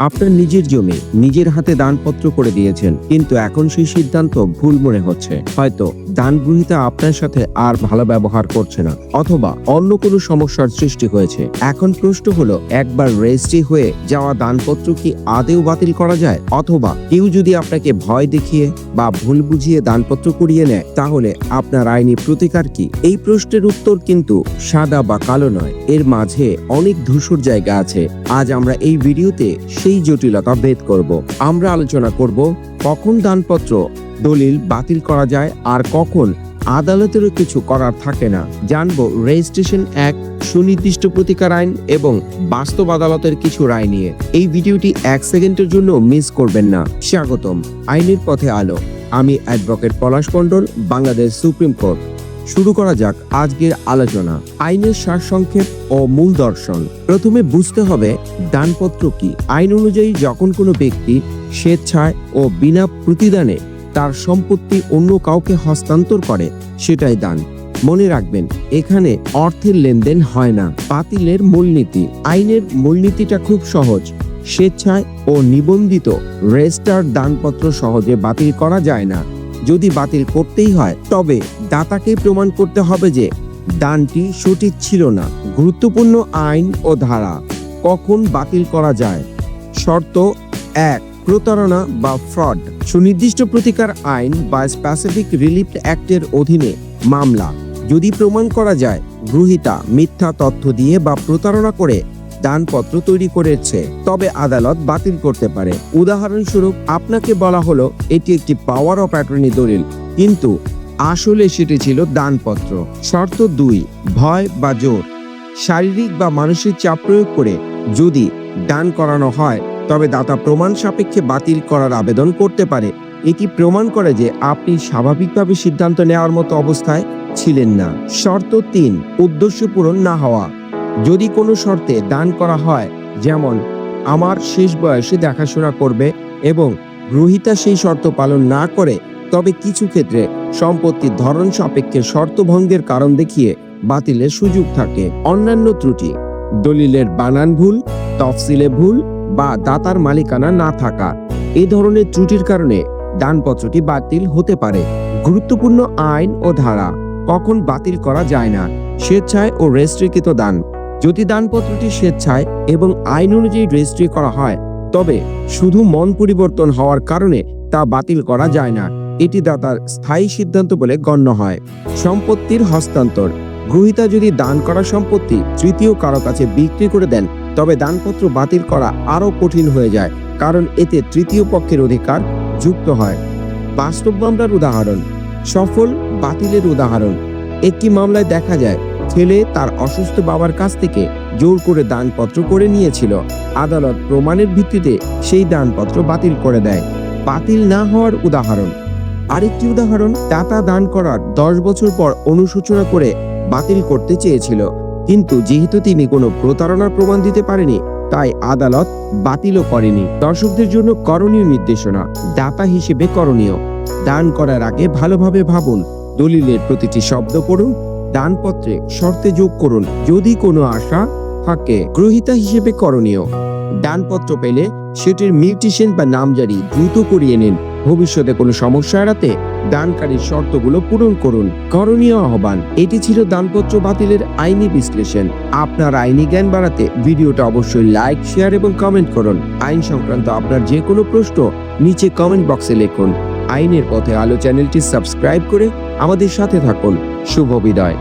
আপনার নিজের জমি নিজের হাতে দানপত্র করে দিয়েছেন, কিন্তু এখন সেই সিদ্ধান্ত ভুল মনে হচ্ছে। হয়তো দান গ্রহীতা আপনার সাথে আর ভালো ব্যবহার করছে না, অথবা অন্য কোনো সমস্যার সৃষ্টি হয়েছে। এখন প্রশ্ন হলো, একবার রেজিস্ট্রি হয়ে যাওয়া দানপত্র কি আদেও বাতিল করা যায়? অথবা কেউ যদি আপনাকে ভয় দেখিয়ে বা ভুল বুঝিয়ে দানপত্র করিয়ে নেয়, তাহলে আপনার আইনি প্রতিকার কি? এই প্রশ্নের উত্তর কিন্তু সাদা বা কালো নয়। এর মাঝে অনেক ধূসর জায়গা আছে। আজ আমরা এই ভিডিওতে সেই জটিলতা ভেদ করব। আমরা আলোচনা করব কখন দানপত্র দলিল বাতিল করা যায় আর কখন আদালতেরও কিছু করার থাকে না। জানব রেজিস্ট্রেশন অ্যাক্ট, সুনির্দিষ্ট প্রতিকার আইন এবং বাস্তব আদালতের কিছু রায় নিয়ে। এই ভিডিওটি এক সেকেন্ডের জন্য মিস করবেন না। স্বাগতম। আইনের পথে আলো। আমি advocate Palash Mondal, Bangladesh supreme court. শুরু করা যাক আজকের আলোচনা, আইনের সারসংক্ষেপ ও মূল দর্শন। প্রথমে বুঝতে হবে দানপত্র কি। আইন অনুযায়ী যখন কোনো ব্যক্তি স্বেচ্ছায় ও বিনা প্রতিদানে তার সম্পত্তি অন্য কাউকে হস্তান্তর করে, সেটাই দান। মনে রাখবেন, এখানে অর্থের লেনদেন হয় না, বাতিলের মূলনীতি। আইনের মূলনীতিটা খুব সহজ। স্বেচ্ছায় ও নিবন্ধিত রেজিস্টার দানপত্র সহজে বাতিল করা যায় না। যদি বাতিল করতেই হয়, তবে দাতাকে প্রমাণ করতে হবে যে দানটি সঠিক ছিল না। গুরুত্বপূর্ণ আইন ও ধারা, কখন বাতিল করা যায়। শর্ত এক, প্রতারণা বা ফ্রড, সুনির্দিষ্ট প্রতিকার আইন বা স্পেসিফিক রিলিফ অ্যাক্টের অধীনে মামলা। যদি প্রমাণ করা যায়, গ্রহীতা মিথ্যা তথ্য দিয়ে বা প্রতারণা করে দানপত্র তৈরি করেছে, তবে আদালত বাতিল করতে পারে। উদাহরণস্বরূপ, আপনাকে বলা হলো, এটি একটি পাওয়ার অফ অ্যাটর্নি দলিল, কিন্তু আসলে সেটি ছিল দানপত্র। শর্ত দুই, ভয় বা জোর। শারীরিক বা মানসিক চাপ প্রয়োগ করে যদি দান করানো হয়, তবে দাতা প্রমাণ সাপেক্ষে বাতিল করার আবেদন করতে পারে। এটি প্রমাণ করে যে আপনি স্বাভাবিকভাবে সিদ্ধান্ত নেওয়ার মতো অবস্থায় ছিলেন না। শর্ত তিন, উদ্দেশ্য পূরণ না হওয়া। যদি কোনো শর্তে দান করা হয়, যেমন, আমার শেষ বয়সে দেখাশোনা করবে এবং গ্রহীতা সেই শর্ত পালন না করে, তবে কিছু ক্ষেত্রে সম্পত্তির ধরন সাপেক্ষে শর্ত ভঙ্গের কারণ দেখিয়ে বাতিলের সুযোগ থাকে। অন্যান্য ত্রুটি, দলিলের বানান ভুল, তফসিলে ভুল বা দাতার মালিকানা না থাকা, এ ধরনের ত্রুটির কারণে দানপত্রটি বাতিল হতে পারে। গুরুত্বপূর্ণ আইন ও ধারা, কখন বাতিল করা যায় না, স্বেচ্ছায় ও রেস্ট্রিকৃত দান। যদি দানপত্রটি স্বেচ্ছায় এবং আইন অনুযায়ী রেজিস্ট্রি করা হয়, তবে শুধু মন পরিবর্তন হওয়ার কারণে তা বাতিল করা যায় না। এটি দাতার স্থায়ী সিদ্ধান্ত বলে গণ্য হয়। সম্পত্তির হস্তান্তর। গ্রহীতা যদি দান করা সম্পত্তি তৃতীয় কারও কাছে বিক্রি করে দেন, তবে দানপত্র বাতিল করা আরও কঠিন হয়ে যায়, কারণ এতে তৃতীয় পক্ষের অধিকার যুক্ত হয়। বাস্তব মামলার উদাহরণ। সফল বাতিলের উদাহরণ। একটি মামলায় দেখা যায় ছেলে তার অসুস্থ বাবার কাছ থেকে জোর করে দানপত্র করে নিয়েছিল। আদালত প্রমাণের ভিত্তিতে সেই দানপত্র বাতিল করে দেয়। বাতিল না হওয়ার উদাহরণ। আরেকটি উদাহরণ দাতা দান করার দশ বছর পর অনুশোচনা করে বাতিল করতে চেয়েছিল। কিন্তু যেহেতু তিনি কোনো প্রতারণার প্রমাণ দিতে পারেনি, তাই আদালত বাতিলও করেনি। দর্শকদের জন্য করণীয় নির্দেশনা, দাতা হিসেবে করণীয়। দান করার আগে ভালোভাবে ভাবুন। দলিলের প্রতিটি শব্দ পড়ুন দানপত্রে শর্তে যোগ করুন। যদি কোনো আশা থাকে, গ্রহীতা হিসেবে করণীয়। দানপত্র পেলে সেটির মিউটিশন বা নামজারি দ্রুত করিয়ে নিন। ভবিষ্যতে কোনো সমস্যা এড়াতে দানকারীর শর্তগুলো পূরণ করুন। করণীয় আহ্বান, এটি ছিল দানপত্র বাতিলের আইনি বিশ্লেষণ। আপনার আইনি জ্ঞান বাড়াতে ভিডিওটা অবশ্যই লাইক, শেয়ার এবং কমেন্ট করুন। আইন সংক্রান্ত আপনার যে কোনো প্রশ্ন নিচে কমেন্ট বক্সে লিখুন। আইনের পথে আলো চ্যানেলটি সাবস্ক্রাইব করে আমাদের সাথে থাকুন। শুভ বিদায়।